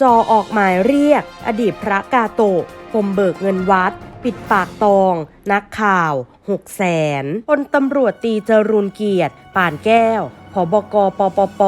จอออกหมายเรียก อดีตพระกาโตะปมเบิกเงินวัด ปิดปากตอง นักข่าวหกแสนพลตำรวจตีจรูนเกียรติ ป่านแก้วผบกปปป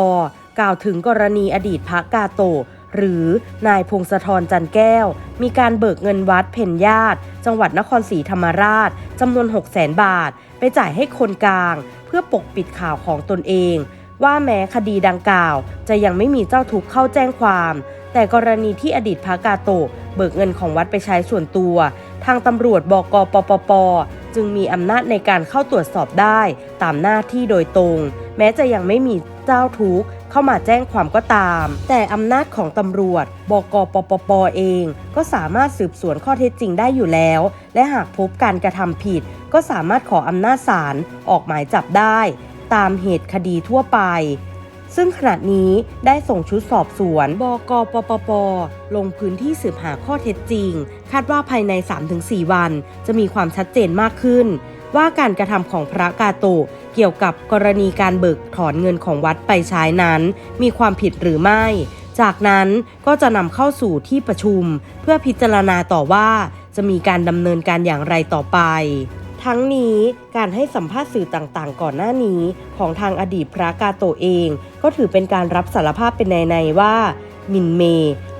กล่าวถึงกรณีอดีตพระกาโตะหรือนายพงศธรจันแก้ว มีการเบิกเงินวัดเพ็ญญาติ จังหวัดนครศรีธรรมราชจำนวน6 0 0 0 0 0บาท ไปจ่ายให้คนกลาง เพื่อปกปิดข่าวของตนเอง ว่าแม้คดีดังกล่าว จะยังไม่มีเจ้าทุกข์เข้าแจ้งความ แต่กรณีที่อดีตพระกาโตะเบิกเงินของวัดไปใช้ส่วนตัว ทางตำรวจบกปปป จึงมีอำนาจในการเข้าตรวจสอบได้ ตามหน้าที่โดยตรง แม้จะยังไม่มีเจ้าทุกข์เข้ามาแจ้งความก็ตาม แต่อำนาจของตำรวจ บกปปป เอง ก็สามารถสืบสวนข้อเท็จจริงได้อยู่แล้ว และหากพบการกระทำผิด ก็สามารถขออำนาจศาลออกหมายจับได้ ตามเหตุคดีทั่วไป ซึ่งขณะนี้ได้ส่งชุดสอบสวน บกปปป ลงพื้นที่สืบหาข้อเท็จจริง คาดว่าภายใน 3-4 วัน จะมีความชัดเจนมากขึ้น ว่าการกระทำของพระกาโตะเกี่ยวกับกรณีการเบิกถอนเงินของวัดไปใช้นั้น มีความผิดหรือไม่ จากนั้นก็จะนำเข้าสู่ที่ประชุม เพื่อพิจารณาต่อว่าจะมีการดำเนินการอย่างไรต่อไป ทั้งนี้การให้สัมภาษณ์สื่อต่างๆ ก่อนหน้านี้ ของทางอดีตพระกาโตเอง ก็ถือเป็นการรับสารภาพเป็นในๆว่ามินเม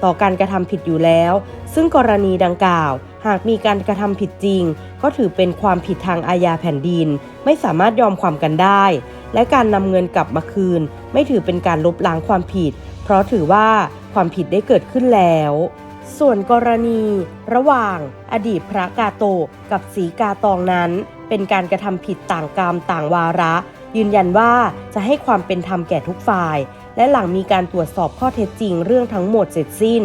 ต่อการกระทำผิดอยู่แล้ว ซึ่งกรณีดังกล่าว หากมีการกระทำผิดจริง ก็ถือเป็นความผิดทางอาญาแผ่นดิน ไม่สามารถยอมความกันได้ และการนำเงินกลับมาคืน ไม่ถือเป็นการลบล้างความผิด เพราะถือว่าความผิดได้เกิดขึ้นแล้ว ส่วนกรณีระหว่างอดีตพระกาโตกับสีกาตองนั้น เป็นการกระทำผิดต่างกรรมต่างวาระ ยืนยันว่าจะให้ความเป็นธรรมแก่ทุกฝ่าย และหลังมีการตรวจสอบข้อเท็จจริงเรื่องทั้งหมดเสร็จสิ้น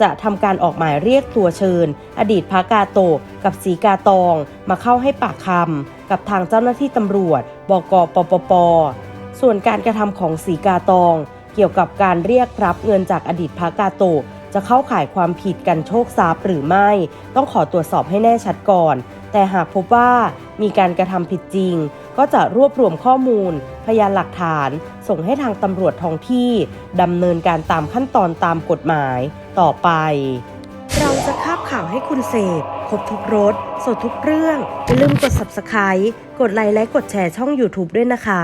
จะทำการออกหมายเรียกตัวเชิญ อดีตพระกาโตกับสีกาตองมาเข้าให้ปากคำกับทางเจ้าหน้าที่ตำรวจ บกปปป ส่วนการกระทำของสีกาตอง เกี่ยวกับการเรียกรับเงินจากอดีตพระกาโต จะเข้าข่ายความผิดกันโชคทรัพย์หรือไม่ ต้องขอตรวจสอบให้แน่ชัดก่อน แต่หากพบว่ามีการกระทำผิดจริง ก็จะรวบรวมข้อมูล พยานหลักฐาน ส่งให้ทางตำรวจท้องที่ดำเนินการตามขั้นตอนตามกฎหมายต่อไป เราจะคาบข่าวให้คุณเสพครบทุกรสสดทุกเรื่องอย่าลืมกด subscribe กดไลค์และกดแชร์ช่อง YouTube ด้วยนะคะ